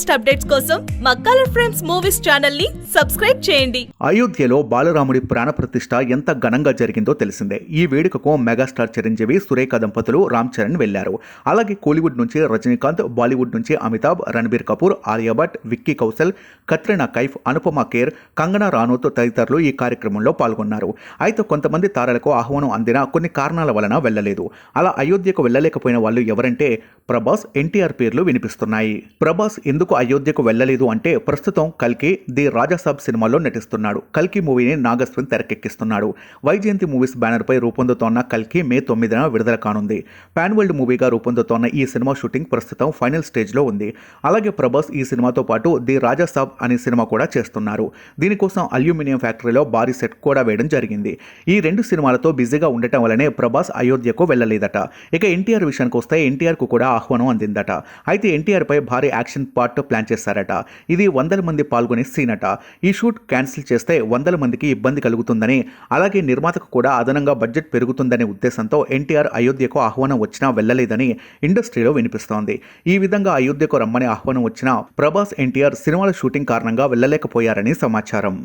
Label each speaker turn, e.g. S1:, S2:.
S1: Latest updates కోసం మా colour frames Movies ఛానల్ని సబ్స్క్రైబ్ చేయండి.
S2: అయోధ్యలో బాలరాముడి ప్రాణప్రతిష్ఠ ఎంత ఘనంగా జరిగిందో తెలిసిందే. ఈ వేడుకకు మెగాస్టార్ చిరంజీవి సురేఖ దంపతులు రామ్ చరణ్ వెళ్ళారు. అలాగే కోలీవుడ్ నుంచి రజనీకాంత్ బాలీవుడ్ నుంచి అమితాబ్ రణబీర్ కపూర్ ఆలియా భట్ విక్కీ కౌశల్ కత్రినా కైఫ్ అనుపమ కేర్ కంగనా రానోత్ తదితరులు ఈ కార్యక్రమంలో పాల్గొన్నారు. అయితే కొంతమంది తారలకు ఆహ్వానం అందినా కొన్ని కారణాల వలన వెళ్ళలేదు అలా అయోధ్యకు వెళ్ళలేకపోయిన వాళ్ళు ఎవరంటే ప్రభాస్ ఎన్టీఆర్ పేర్లు వినిపిస్తున్నాయి. ప్రభాస్ ఎందుకు అయోధ్యకు వెళ్ళలేదు అంటే ప్రస్తుతం కల్కి ది రాజాసాబ్ సినిమాలో నటిస్తున్నాడు. కల్కి మూవీని నాగస్విన్ తెరకెక్కిస్తున్నాడు. వైజయంతి మూవీస్ బ్యానర్ పై రూపొందుతోన్న కల్కి మే తొమ్మిదిన విడుదల కానుంది. పాన్ వరల్డ్ మూవీగా రూపొందుతోన్న ఈ సినిమా షూటింగ్ ప్రస్తుతం ఫైనల్ స్టేజ్లో ఉంది. అలాగే ప్రభాస్ ఈ సినిమాతో పాటు ది రాజాసాబ్ అనే సినిమా కూడా చేస్తున్నారు. దీనికోసం అల్యూమినియం ఫ్యాక్టరీలో భారీ సెట్ కూడా వేయడం జరిగింది. ఈ రెండు సినిమాలతో బిజీగా ఉండటం వల్లనే ప్రభాస్ అయోధ్యకు వెళ్ళలేదట. ఇక ఎన్టీఆర్ విషయానికి వస్తే ఎన్టీఆర్కు కూడా ఆహ్వానం అందిందట. అయితే ఎన్టీఆర్ పై భారీ యాక్షన్ పార్ట్ ప్లాన్ చేశారట ఇది వందల మంది పాల్గొనే సీన్ అట ఈ షూట్ క్యాన్సిల్ చేస్తే వందల మందికి ఇబ్బంది కలుగుతుందని అలాగే నిర్మాతకు కూడా అదనంగా బడ్జెట్ పెరుగుతుందనే ఉద్దేశంతో ఎన్టీఆర్ అయోధ్యకు ఆహ్వానం వచ్చినా వెళ్ళలేదని ఇండస్ట్రీలో వినిపిస్తోంది. ఈ విధంగా అయోధ్యకు రమ్మని ఆహ్వానం వచ్చినా ప్రభాస్ ఎన్టీఆర్ సినిమాల షూటింగ్ కారణంగా వెళ్ళలేకపోయారని సమాచారం.